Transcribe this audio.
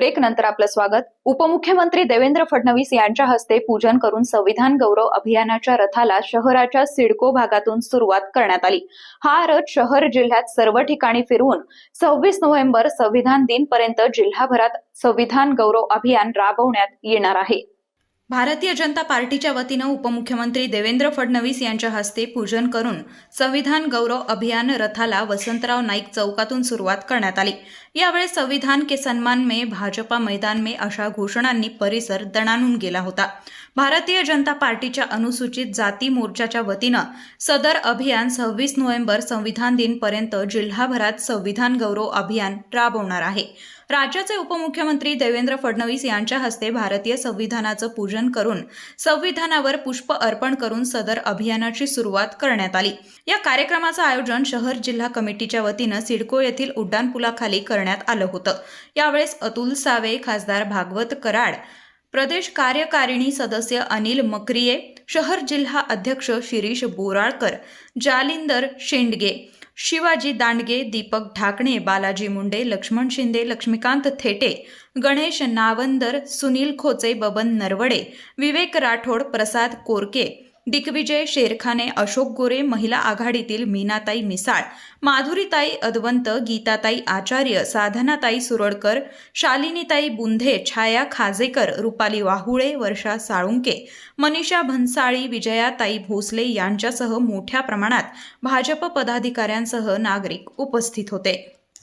Break नंतर आपलं स्वागत. उपमुख्यमंत्री देवेंद्र फडणवीस यांच्या हस्ते पूजन करून संविधान गौरव अभियानाच्या रथाला शहराच्या सिडको भागातून सुरुवात करण्यात आली. हा रथ शहर जिल्ह्यात सर्व ठिकाणी फिरवून सव्वीस नोव्हेंबर संविधान दिन पर्यंत जिल्हाभरात संविधान गौरव अभियान राबवण्यात येणार आहे. भारतीय जनता पार्टीच्या वतीनं उपमुख्यमंत्री देवेंद्र फडणवीस यांच्या हस्ते पूजन करून संविधान गौरव अभियान रथाला वसंतराव नाईक चौकातून सुरुवात करण्यात आली. यावेळी संविधान के सन्मान में भाजपा मैदान में अशा घोषणांनी परिसर दणानून गेला होता. भारतीय जनता पार्टीच्या अनुसूचित जाती मोर्चाच्या वतीनं सदर अभियान सव्वीस नोव्हेंबर संविधान दिनपर्यंत जिल्हाभरात संविधान गौरव अभियान राबवणार आहे. राज्याचे उपमुख्यमंत्री देवेंद्र फडणवीस यांच्या हस्ते भारतीय संविधानाचं पूजन पूजन करून संविधानावर पुष्प अर्पण करून सदर अभियानाची सुरुवात करण्यात आली. या कार्यक्रमाचं आयोजन शहर जिल्हा कमिटीच्या वतीनं सिडको येथील उड्डाणपुलाखाली करण्यात आलं होतं. यावेळेस अतुल सावे खासदार भागवत कराड प्रदेश कार्यकारिणी सदस्य अनिल मक्रिये शहर जिल्हा अध्यक्ष शिरीष बोराळकर जालिंदर शेंडगे शिवाजी दांडगे दीपक ढाकणे बालाजी मुंडे लक्ष्मण शिंदे लक्ष्मीकांत थेटे गणेश नावंदर सुनील खोचे बबन नरवडे विवेक राठोड प्रसाद कोरके दिग्विजय शेरखाने अशोक गोरे महिला आघाडीतील मीनाताई मिसाळ माधुरीताई अदवंत गीताताई आचार्य साधनाताई सुरडकर शालिनीताई बुंधे छाया खाजेकर रुपाली वाहुळे वर्षा साळुंके मनीषा भन्साळी विजयाताई भोसले यांच्यासह मोठ्या प्रमाणात भाजप पदाधिकाऱ्यांसह नागरिक उपस्थित होते.